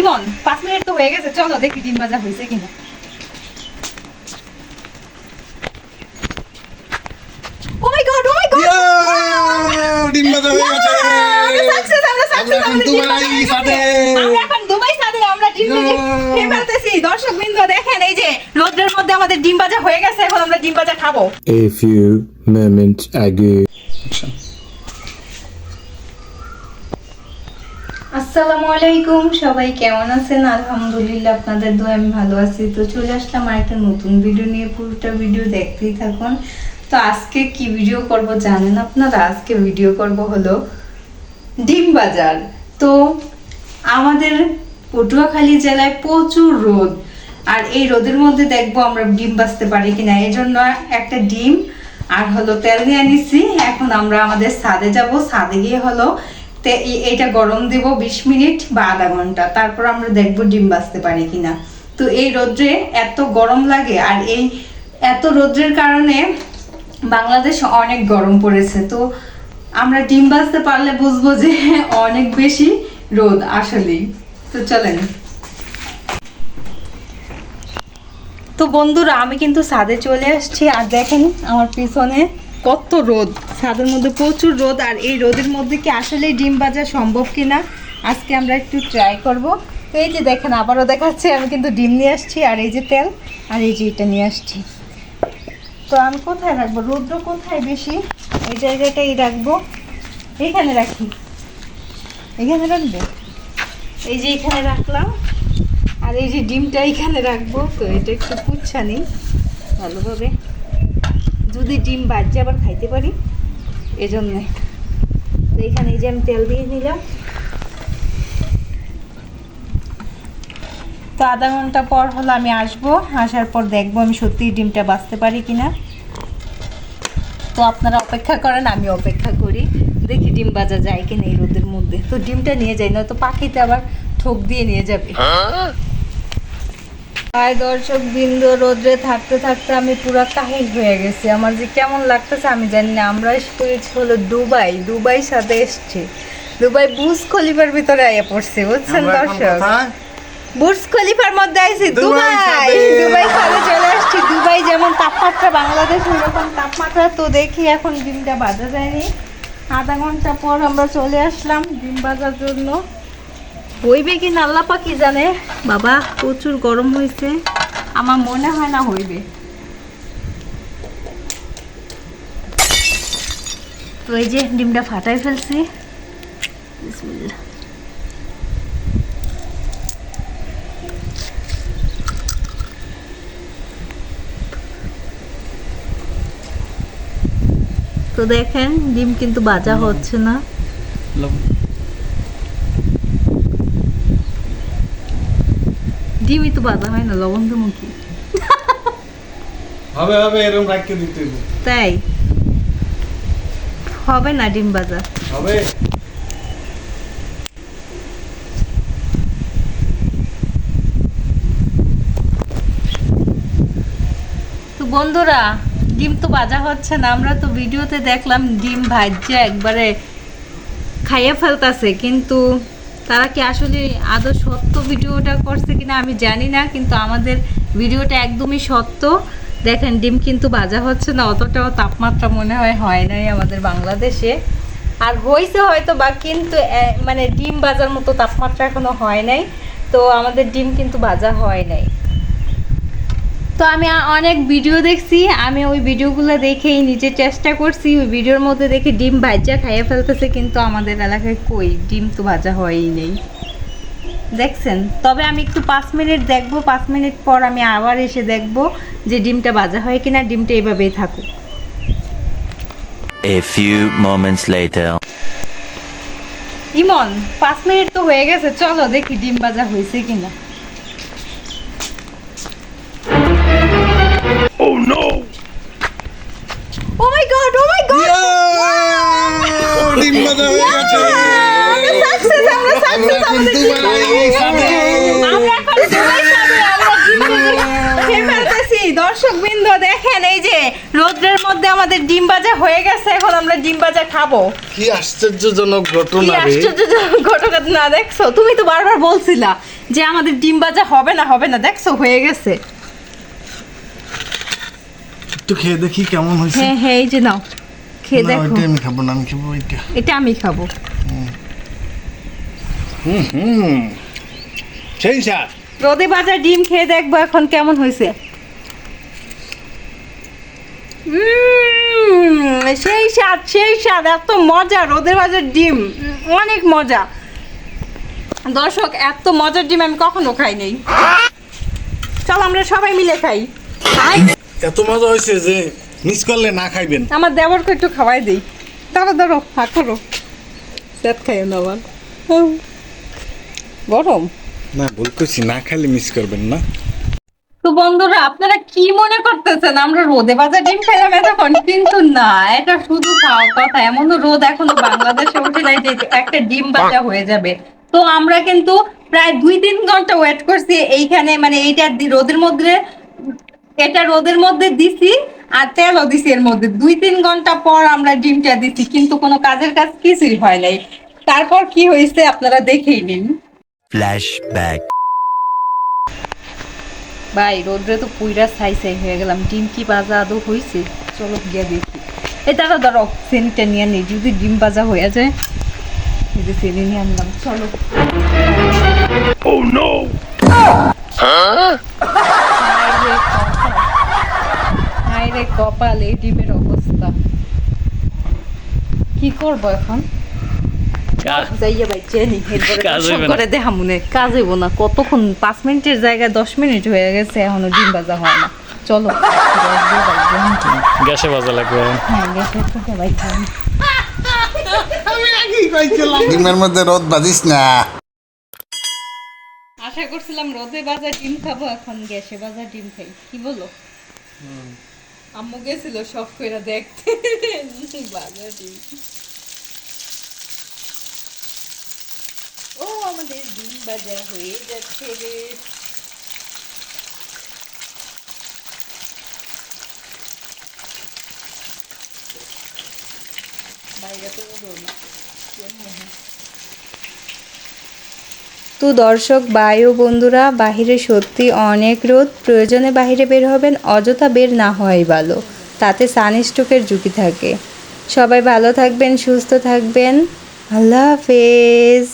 ইমন পাঁচ মিনিট তো হয়ে গেছে চলো দেখি ডিম ভাজা হয়েছে কিনা। ও মাই গড ও মাই গড ডিম ভাজা হয়ে গেছে। আমরা আমরা এখন দুবাই সাথে আমরা এখন দুবাই সাথে আমরা ডিম ভেজে ফেলতেছি। দর্শক বিন্দু দেখেন এই যে রোদ্রের মধ্যে আমাদের ডিম ভাজা হয়ে গেছে এখন আমরা ডিম ভাজা খাব। A few moments ago. আসসালামু আলাইকুম, সবাই কেমন আছেন? আলহামদুলিল্লাহ, আপনাদের দোয়া আমি ভালো আছি। তো চলে আসলাম আর একটা নতুন ভিডিও নিয়ে, পুরোটা ভিডিও দেখতেই থাকুন। তো আজকে কি ভিডিও করব জানেন আপনারা? আজকে ভিডিও করব হলো ডিম বাজার। তো আমাদের পটুয়াখালী জেলায় প্রচুর রোদ। আর এই রোদের মধ্যে দেখব আমরা ডিম বাজতে পারি কিনা। এই জন্য একটা ডিম আর হলো তেল নিয়ে নিছি এখন আমরা আমাদের ছাদে যাব। ছাদে গিয়ে হলো তে এইটা গরম দেব বিশ মিনিট বা আধা ঘণ্টা। তারপর আমরা দেখব ডিম বাজতে পারি কিনা। তো এই রোদ্রে এত গরম লাগে আর এই এত রোদ্রের কারণে বাংলাদেশ অনেক গরম পড়েছে। তো আমরা ডিম বাজতে পারলে বুঝব যে অনেক বেশি রোদ আসলেই। তো চলেন। তো বন্ধুরা, আমি কিন্তু ছাদে চলে আসছি। আর দেখেন আমার পিছনে কত রোদ? ছাদের মধ্যে প্রচুর রোদ, আর এই রোদের মধ্যে কি আসলে ডিম ভাজা সম্ভব কিনা? আজকে আমরা একটু ট্রাই করব। তো এই যে দেখেন, আবারও দেখাচ্ছে, আমি কিন্তু ডিম নিয়ে আসছি, আর এই যে তেল, আর এই যে এটা নিয়ে আসছি। তো আমি কোথায় রাখব? রৌদ্র কোথায় বেশি? এই জায়গাটাই রাখব। এইখানে রাখি। এখানে রাখব? এই যে এখানে রাখলাম। আর এই যে ডিমটা এখানে রাখব। তো এটা একটু পুচ্ছা নেই, ভালোভাবে। যদি ডিম বাজছে আবার খাইতে পারি? এজন্যে। তো এখানে এই যে আমি তেল দিয়ে নিলাম তো আধা ঘণ্টা পর হলো আমি আসব। আসার পর দেখব আমি সত্যি ডিমটা বাঁচতে পারি কিনা। তো আপনারা অপেক্ষা করেন, আমি অপেক্ষা করি। দেখি ডিম বাজা যায় কিনা এই রোদের মধ্যে। তো ডিমটা নিয়ে যাই না তো পাখিতে আবার ঠোক দিয়ে নিয়ে যাবে। হাই দর্শক বিন্দু রোদ্রে থাকতে থাকতে আমি পুরো কাহিল হয়ে গেছি। আমার যে কেমন লাগতেছে আমি জানি না। আমরা এসেছি হলো দুবাই। দুবাই সাথে এসছি। দুবাই বুজ খলিফার ভিতরে আইয়া পড়ছে বুঝছেন দর্শক? বুর্জ খলিফার মধ্যে আইছি দুবাই দুবাই। সাথে। চলে আসছি। দুবাই যেমন তাপমাত্রা বাংলাদেশ ওরকম তাপমাত্রা তো দেখি এখন ডিমটা বাজা যায়নি। আধা ঘণ্টা পর আমরা চলে আসলাম ডিম বাজার জন্য। হইবে কি না? আল্লাহ পাকি জানে? বাবা, প্রচুর গরম হয়েছে আমার মনে হয় না হইবে। তো এই যে ডিমটা ফাটাই ফেলছি। তো দেখেন, ডিম কিন্তু বাজা হচ্ছে না। ডিমই তো বাজা হয় না লবণ তো মুখি হবে হবে এরকম রাখতে দিতে তাই? হবে না ডিম বাজা হবে। তো বন্ধুরা ডিম তো বাজা হচ্ছে না আমরা তো ভিডিওতে দেখলাম ডিম ভাজ্যা একবারে খাইয়ে ফেলতাছে কিন্তু তারা কি আসলে আদৌ সত্য ভিডিওটা করছে কিনা আমি জানি না, কিন্তু আমাদের ভিডিওটা একদমই সত্য। দেখেন, ডিম কিন্তু বাজা হচ্ছে না, অতটাও তাপমাত্রা মনে হয় হয় নাই আমাদের বাংলাদেশে। আর হয়েছে হয়তো বা, কিন্তু মানে ডিম বাজার মতো তাপমাত্রা এখনও হয় নাই। তো আমাদের ডিম কিন্তু বাজা হয় নাই। তো আমি অনেক ভিডিও দেখছি আমি ওই ভিডিওগুলো দেখেই নিজে চেষ্টা করছি ওই ভিডিওর মধ্যে দেখে ডিম ভাজা খাইয়ে ফেলতেছে কিন্তু আমাদের এলাকায় কই? ডিম তো ভাজা হয়ই নেই। দেখছেন? তবে আমি একটু পাঁচ মিনিট দেখব পাঁচ মিনিট পর আমি আবার এসে দেখব যে ডিমটা ভাজা হয় কিনা ডিমটা এইভাবেই থাকুক। A few moments later. ইমন পাঁচ মিনিট তো হয়ে গেছে চলো দেখি ডিম ভাজা হয়েছে কিনা। ফেলতেছি। দর্শক বিন্দু দেখেন এই যে রোদ্রের মধ্যে আমাদের ডিম ভাজা হয়ে গেছে এখন আমরা ডিম ভাজা খাব। কি আশ্চর্যজনক কি ঘটনা রে। আশ্চর্যজনক ঘটনা না দেখছ? তুমি তো বারবার বলছিলা যে আমাদের ডিম ভাজা হবে না হবে না দেখছ? হয়ে গেছে। একটু খেয়ে দেখি কেমন হয়েছে। হ্যাঁ হ্যাঁ এই যে নাও। খেয়ে দেখো। ওইটা আমি খাব না আমি খাব ওইটা। এটা আমি খাব। হুম সেই স্যার। রোদে ভাজা ডিম খেয়ে দেখব এখন কেমন হয়েছে। সেই স্বাদ সেই স্বাদ এত মজা রোদে ভাজা ডিম। অনেক মজা। দর্শক এত মজার ডিম আমি কখনো খাই নাই। চল আমরা সবাই মিলে খাই খাই। এত মজা হয়েছে যে মিস করলে না খাইবেন। আমার দেবরকে একটু খাওয়াই দিই। দাঁড়ো দাঁড়ো হা করো। স্যাদ খাইও না আবার। গরম। না ভুল করছি না খাইলে মিস করবেন না। তো বন্ধুরা আপনারা কি মনে করতেছেন? আমরা রোদে বাজার ডিম খেলাম এতক্ষণ কিন্তু না এটা শুধু খাওয়া কথা। এমন রোদ এখন বাংলাদেশে উঠে নাই যে একটা ডিম বাজা হয়ে যাবে। তো আমরা কিন্তু প্রায় দুই তিন ঘণ্টা ওয়েট করছি এইখানে মানে এইটা রোদের মধ্যে এটা রোদের মধ্যে দিছি। আর তেলও দিছি এর মধ্যে। দুই তিন ঘণ্টা পর আমরা ডিমটা দিছি কিন্তু কোনো কাজের কাজ কিছুই হয় নাই। তারপর কি হয়েছে আপনারা দেখেই নিন। Flashback. ভাই রোদ্রে তো পুইরা ছাই ছাই হয়ে গেলাম। ডিম কি বাজা আদৌ হয়েছে চলো গিয়ে দেখি। এই দাঁড়া ধরো চেনিটা নিয়ে নিই। যদি ডিম বাজা হয়ে যায় এই যে নিয়ে আনলাম। চলো। হায় রে কপাল এই ডিমের অবস্থা। কি করব এখন? যাইয়া ভাই চেনি করে দেখা মনে। কাজ হইব না। কতক্ষণ? পাঁচ মিনিটের জায়গায় দশ মিনিট হয়ে গেছে এখনও ডিম ভাজা হয় না। চলো। গ্যাস বাজা লাগবে হ্যাঁ ভাই ডিমের মধ্যে রোদ বাজিস না। আশা করছিলাম রোদে ভাজা ডিম খাব এখন গ্যাসে ভাজা ডিম খাই। কি বলো? আম্মু গেছিল সব কইরা দেখতে। ও, আমাদের ডিম ভাজা হয়ে যাচ্ছে রে। বাইরে তো রোদ তো দর্শক বায়ু বন্ধুরা, বাহিরে সত্যি অনেক রোদ। প্রয়োজনে বাহিরে বের হবেন, অযথা বের না হওয়াই ভালো। তাতে সানস্ট্রোকের ঝুঁকি থাকে। সবাই ভালো থাকবেন, সুস্থ থাকবেন। আল্লাহ হাফেজ।